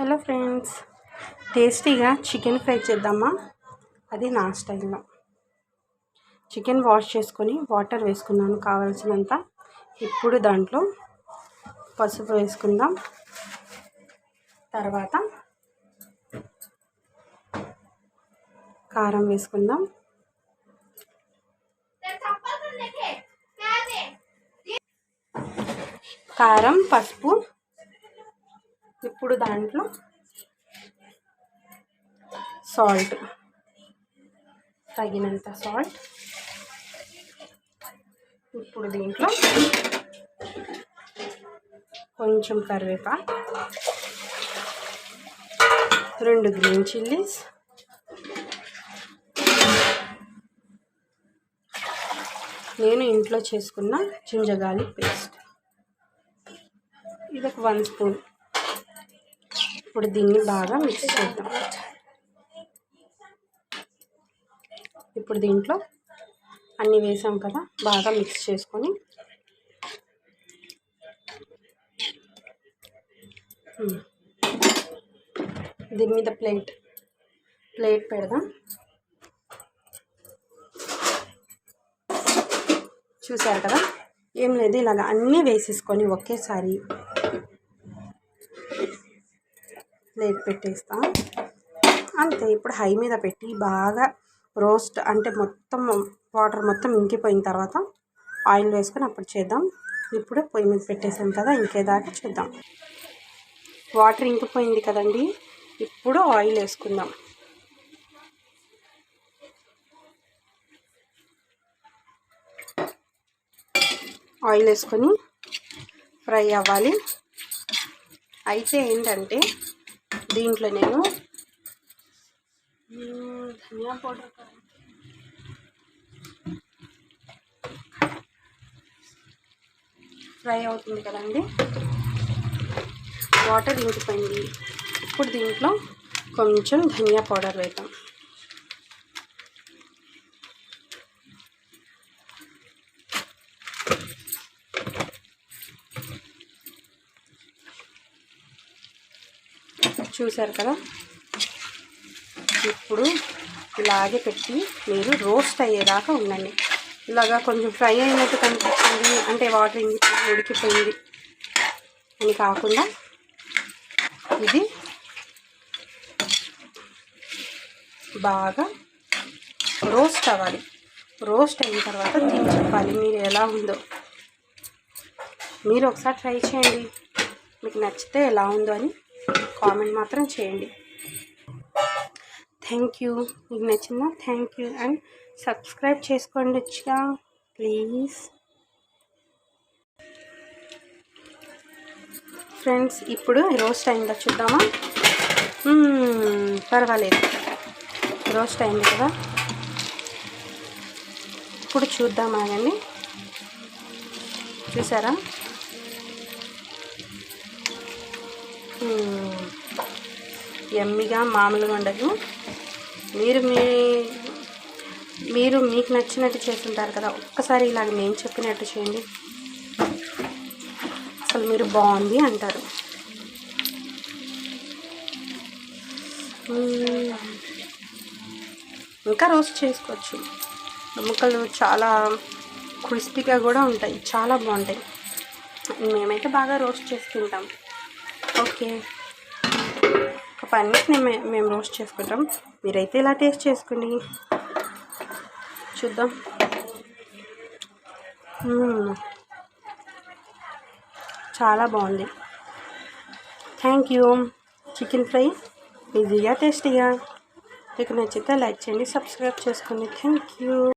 Hello friends టేస్టీగా chicken fry చేద్దామా? అది నా స్టైల్లో. చికెన్ వాష్ చేసుకొని వాటర్ వేసుకున్నాను కావాల్సినంత. ఇప్పుడు దాంట్లో పసుపు వేసుకుందాం. తర్వాత కారం వేసుకుందాం. కారం పసుపు ఇప్పుడు దాంట్లో సాల్ట్ తగినంత సాల్ట్. ఇప్పుడు దీంట్లో కొంచెం కరివేపాకు రెండు గ్రీన్ చిల్లీస్ నేను ఇంట్లో చేసుకున్న జింజగాలి పేస్ట్. ఇది ఒక వన్ స్పూన్ ఇప్పుడు దీన్ని బాగా మిక్స్ చేద్దాం. ఇప్పుడు దీంట్లో అన్నీ వేసాం కదా బాగా మిక్స్ చేసుకొని. దీని మీద ప్లేట్ ప్లేట్ పెడదాం. చూసారు కదా? ఏం లేదు ఇలాగ అన్నీ వేసేసుకొని ఒకేసారి ప్లేట్ పెట్టేస్తాం. అంతే ఇప్పుడు హై మీద పెట్టి బాగా రోస్ట్ అంటే మొత్తం వాటర్ మొత్తం ఇంకిపోయిన తర్వాత ఆయిల్ వేసుకొని అప్పుడు చేద్దాం. ఇప్పుడు పొయ్యి మీద పెట్టేసాం కదా ఇంకేదాకా చేద్దాం. వాటర్ ఇంకిపోయింది కదండి ఇప్పుడు ఆయిల్ వేసుకుందాం. ఆయిల్ వేసుకొని ఫ్రై అవ్వాలి. అయితే ఏంటంటే దీంట్లో నేను ధనియా పౌడర్ ఫ్రై అవుతుంది కదండి. వాటర్ ఇంకిపోయింది. ఇప్పుడు దీంట్లో కొంచెం ధనియా పౌడర్ వేద్దాం. చూశారు కదా? ఇప్పుడు ఇలాగే పెట్టి మీరు రోస్ట్ అయ్యేదాకా ఉండండి. ఇలాగా కొంచెం ఫ్రై అయినట్టు కనిపిస్తుంది. అంటే వాటర్ ఇంగిపోయింది ఉడికిపోయింది అని కాకుండా ఇది బాగా రోస్ట్ అవ్వాలి. రోస్ట్ అయిన తర్వాత తిని చెప్పాలి. మీరు ఎలా ఉందో. మీరు ఒకసారి ట్రై చేయండి. మీకు నచ్చితే ఎలా ఉందో అని కామెంట్ మాత్రం చేయండి. థ్యాంక్ యూ మీకు నచ్చిందా? థ్యాంక్ యూ అండ్ సబ్స్క్రైబ్ చేసుకోండి వచ్చిగా ప్లీజ్ ఫ్రెండ్స్ ఇప్పుడు రోస్ట్ అయిందా చూద్దామా? Hmm, పర్వాలేదు. రోస్ట్ అయింది కదా. ఇప్పుడు చూద్దామా అండి చూసారా? Hmm. ఎమ్మిగా మామూలుగా ఉండదు. మీరు మీ మీరు మీకు నచ్చినట్టు చేస్తుంటారు కదా ఒక్కసారి ఇలాగ నేను చెప్పినట్టు చేయండి. అసలు మీరు బాగుంది అంటారు. ఇంకా రోస్ట్ చేసుకోవచ్చు. ముక్కలు చాలా క్రిస్పీగా కూడా ఉంటాయి చాలా బాగుంటాయి. మేమైతే బాగా రోస్ట్ చేసుకుంటాం. ఓకే. ఒక పన్నీస్ మేము మేము రోస్ట్ చేసుకుంటాం. మీరైతే ఇలా టేస్ట్ చేసుకోండి? చూద్దాం. చాలా బాగుంది. Thank you. చికెన్ ఫ్రై ఈజీగా టేస్టీగా. మీకు నచ్చితే లైక్ చేయండి సబ్స్క్రైబ్ చేసుకోండి. Thank you.